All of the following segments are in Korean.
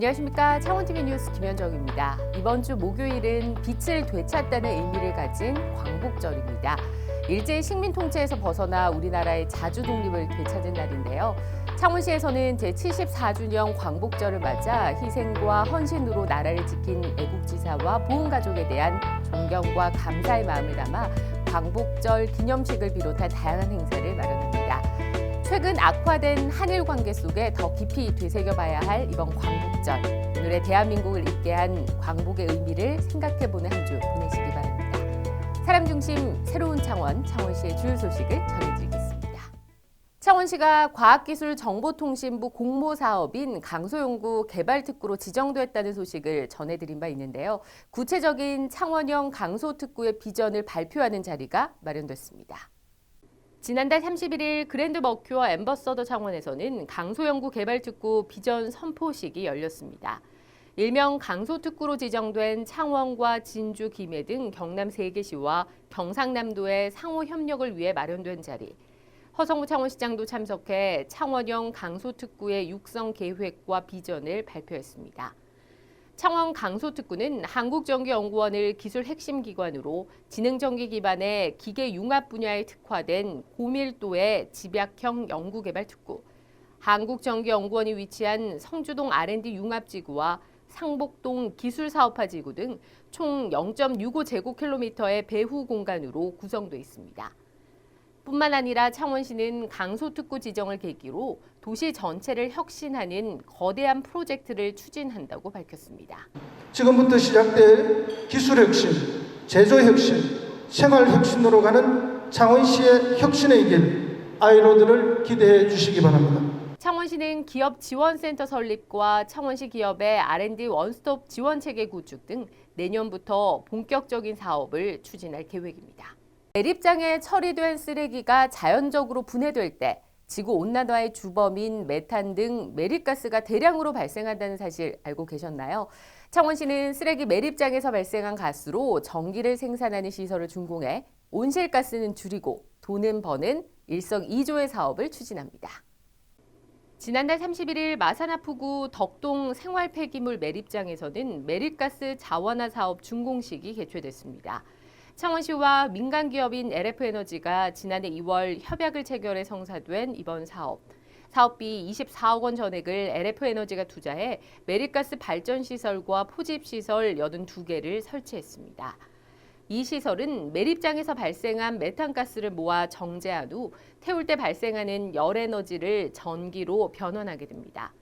안녕하십니까. 창원TV 뉴스 김현정입니다. 이번 주 목요일은 빛을 되찾다는 의미를 가진 광복절입니다. 일제 식민 통치에서 벗어나 우리나라의 자주 독립을 되찾은 날인데요. 창원시에서는 제74주년 광복절을 맞아 희생과 헌신으로 나라를 지킨 애국지사와 보훈가족에 대한 존경과 감사의 마음을 담아 광복절 기념식을 비롯한 다양한 행사를 마련합니다. 최근 악화된 한일 관계 속에 더 깊이 되새겨봐야 할 이번 광복절. 오늘의 대한민국을 있게 한 광복의 의미를 생각해보는 한 주 보내시기 바랍니다. 사람 중심 새로운 창원, 창원시의 주요 소식을 전해드리겠습니다. 창원시가 과학기술정보통신부 공모 사업인 강소연구 개발특구로 지정됐다는 소식을 전해드린 바 있는데요. 구체적인 창원형 강소특구의 비전을 발표하는 자리가 마련됐습니다. 지난달 31일 그랜드 머큐어 엠버서더 창원에서는 강소연구 개발특구 비전 선포식이 열렸습니다. 일명 강소특구로 지정된 창원과 진주, 김해 등 경남 3개 시와 경상남도의 상호 협력을 위해 마련된 자리. 허성무 창원시장도 참석해 창원형 강소특구의 육성 계획과 비전을 발표했습니다. 창원 강소특구는 한국전기연구원을 기술 핵심 기관으로 지능전기 기반의 기계 융합 분야에 특화된 고밀도의 집약형 연구개발 특구, 한국전기연구원이 위치한 성주동 R&D 융합지구와 상복동 기술사업화 지구 등 총 0.65제곱킬로미터의 배후 공간으로 구성돼 있습니다. 뿐만 아니라 창원시는 강소특구 지정을 계기로 도시 전체를 혁신하는 거대한 프로젝트를 추진한다고 밝혔습니다. 지금부터 시작될 기술혁신, 제조혁신, 생활혁신으로 가는 창원시의 혁신의 길, 아이로드를 기대해 주시기 바랍니다. 창원시는 기업 지원센터 설립과 창원시 기업의 R&D 원스톱 지원 체계 구축 등 내년부터 본격적인 사업을 추진할 계획입니다. 매립장에 처리된 쓰레기가 자연적으로 분해될 때 지구 온난화의 주범인 메탄 등 매립가스가 대량으로 발생한다는 사실 알고 계셨나요? 창원시는 쓰레기 매립장에서 발생한 가스로 전기를 생산하는 시설을 준공해 온실가스는 줄이고 돈은 버는 일석이조의 사업을 추진합니다. 지난달 31일 마산하푸구 덕동 생활 폐기물 매립장에서는 매립가스 자원화 사업 준공식이 개최됐습니다. 창원시와 민간 기업인 LF에너지가 지난해 2월 협약을 체결해 성사된 이번 사업. 사업비 24억 원 전액을 LF에너지가 투자해 매립가스 발전 시설과 포집 시설 82개를 설치했습니다. 이 시설은 매립장에서 발생한 메탄가스를 모아 정제한 후 태울 때 발생하는 열 에너지를 전기로 변환하게 됩니다.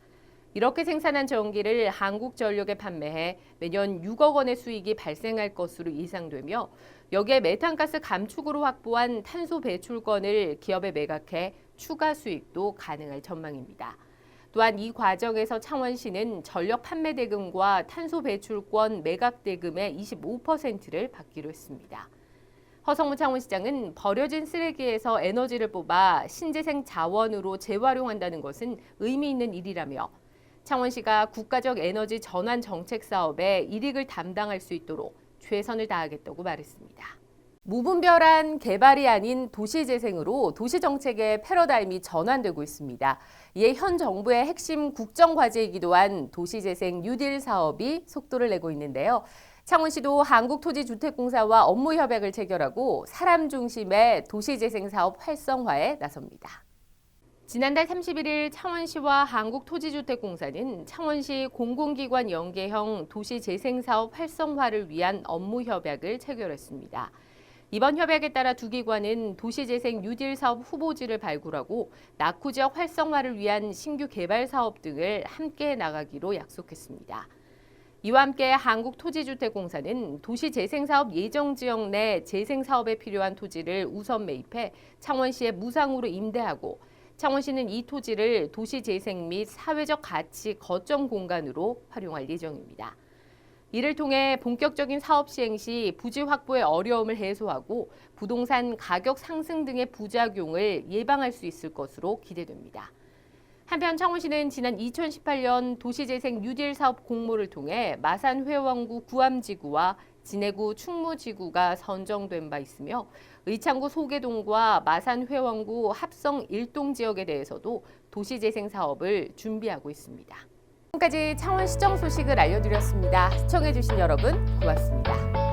이렇게 생산한 전기를 한국전력에 판매해 매년 6억 원의 수익이 발생할 것으로 예상되며 여기에 메탄가스 감축으로 확보한 탄소 배출권을 기업에 매각해 추가 수익도 가능할 전망입니다. 또한 이 과정에서 창원시는 전력 판매 대금과 탄소 배출권 매각 대금의 25%를 받기로 했습니다. 허성무 창원시장은 버려진 쓰레기에서 에너지를 뽑아 신재생 자원으로 재활용한다는 것은 의미 있는 일이라며 창원시가 국가적 에너지 전환 정책 사업에 이익을 담당할 수 있도록 최선을 다하겠다고 말했습니다. 무분별한 개발이 아닌 도시재생으로 도시정책의 패러다임이 전환되고 있습니다. 이에 현 정부의 핵심 국정과제이기도 한 도시재생 뉴딜 사업이 속도를 내고 있는데요. 창원시도 한국토지주택공사와 업무 협약을 체결하고 사람 중심의 도시재생 사업 활성화에 나섭니다. 지난달 31일 창원시와 한국토지주택공사는 창원시 공공기관 연계형 도시재생사업 활성화를 위한 업무 협약을 체결했습니다. 이번 협약에 따라 두 기관은 도시재생 뉴딜 사업 후보지를 발굴하고 낙후 지역 활성화를 위한 신규 개발 사업 등을 함께 나가기로 약속했습니다. 이와 함께 한국토지주택공사는 도시재생사업 예정지역 내 재생사업에 필요한 토지를 우선 매입해 창원시에 무상으로 임대하고 창원시는 이 토지를 도시재생 및 사회적 가치 거점 공간으로 활용할 예정입니다. 이를 통해 본격적인 사업 시행 시 부지 확보의 어려움을 해소하고 부동산 가격 상승 등의 부작용을 예방할 수 있을 것으로 기대됩니다. 한편 창원시는 지난 2018년 도시재생 뉴딜 사업 공모를 통해 마산 회원구 구암지구와 진해구 충무지구가 선정된 바 있으며 의창구 소계동과 마산 회원구 합성 일동 지역에 대해서도 도시재생 사업을 준비하고 있습니다. 지금까지 창원시정 소식을 알려드렸습니다. 시청해주신 여러분 고맙습니다.